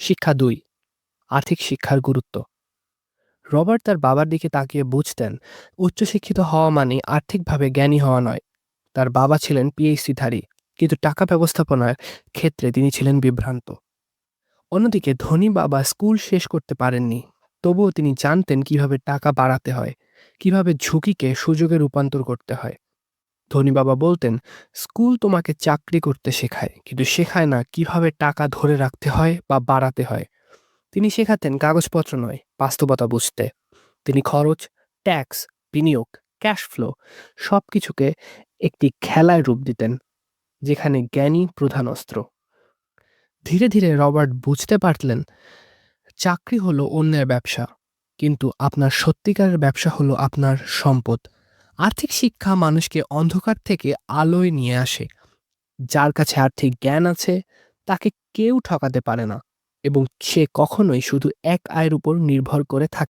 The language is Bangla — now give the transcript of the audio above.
শিক্ষা দুই, আর্থিক শিক্ষার গুরুত্ব। রবার্ট তার বাবার দিকে তাকিয়ে বুঝতেন, উচ্চশিক্ষিত হওয়া মানে আর্থিকভাবে জ্ঞানী হওয়া নয়। তার বাবা ছিলেন পিএইচডিধারী, কিন্তু টাকা ব্যবস্থাপনার ক্ষেত্রে তিনি ছিলেন বিভ্রান্ত। অন্যদিকে ধনী বাবা স্কুল শেষ করতে পারেননি, তবুও তিনি জানতেন কীভাবে টাকা বাড়াতে হয়, কীভাবে ঝুঁকিকে সুযোগে রূপান্তর করতে হয়। ধনী বাবা বলতেন, স্কুল তোমাকে চাকরি করতে শেখায়, কিন্তু শেখায় না কীভাবে টাকা ধরে রাখতে হয় বা বাড়াতে হয়। তিনি শেখাতেন কাগজপত্র নয়, বাস্তবতা বুঝতে। তিনি খরচ, ট্যাক্স, বিনিয়োগ, ক্যাশ ফ্লো সব কিছুকে একটি খেলায় রূপ দিতেন, যেখানে জ্ঞানী প্রধান অস্ত্র। ধীরে ধীরে রবার্ট বুঝতে পারলেন, চাকরি হলো অন্যের ব্যবসা, কিন্তু আপনার সত্যিকারের ব্যবসা হলো আপনার সম্পদ। আর্থিক শিক্ষা মানুষকে অন্ধকার থেকে আলোয় নিয়ে আসে। যার কাছে আর্থিক জ্ঞান আছে, তাকে কেউ ঠকাতে পারে না এবং সে কখনোই শুধু এক আয়ের উপর নির্ভর করে থাকে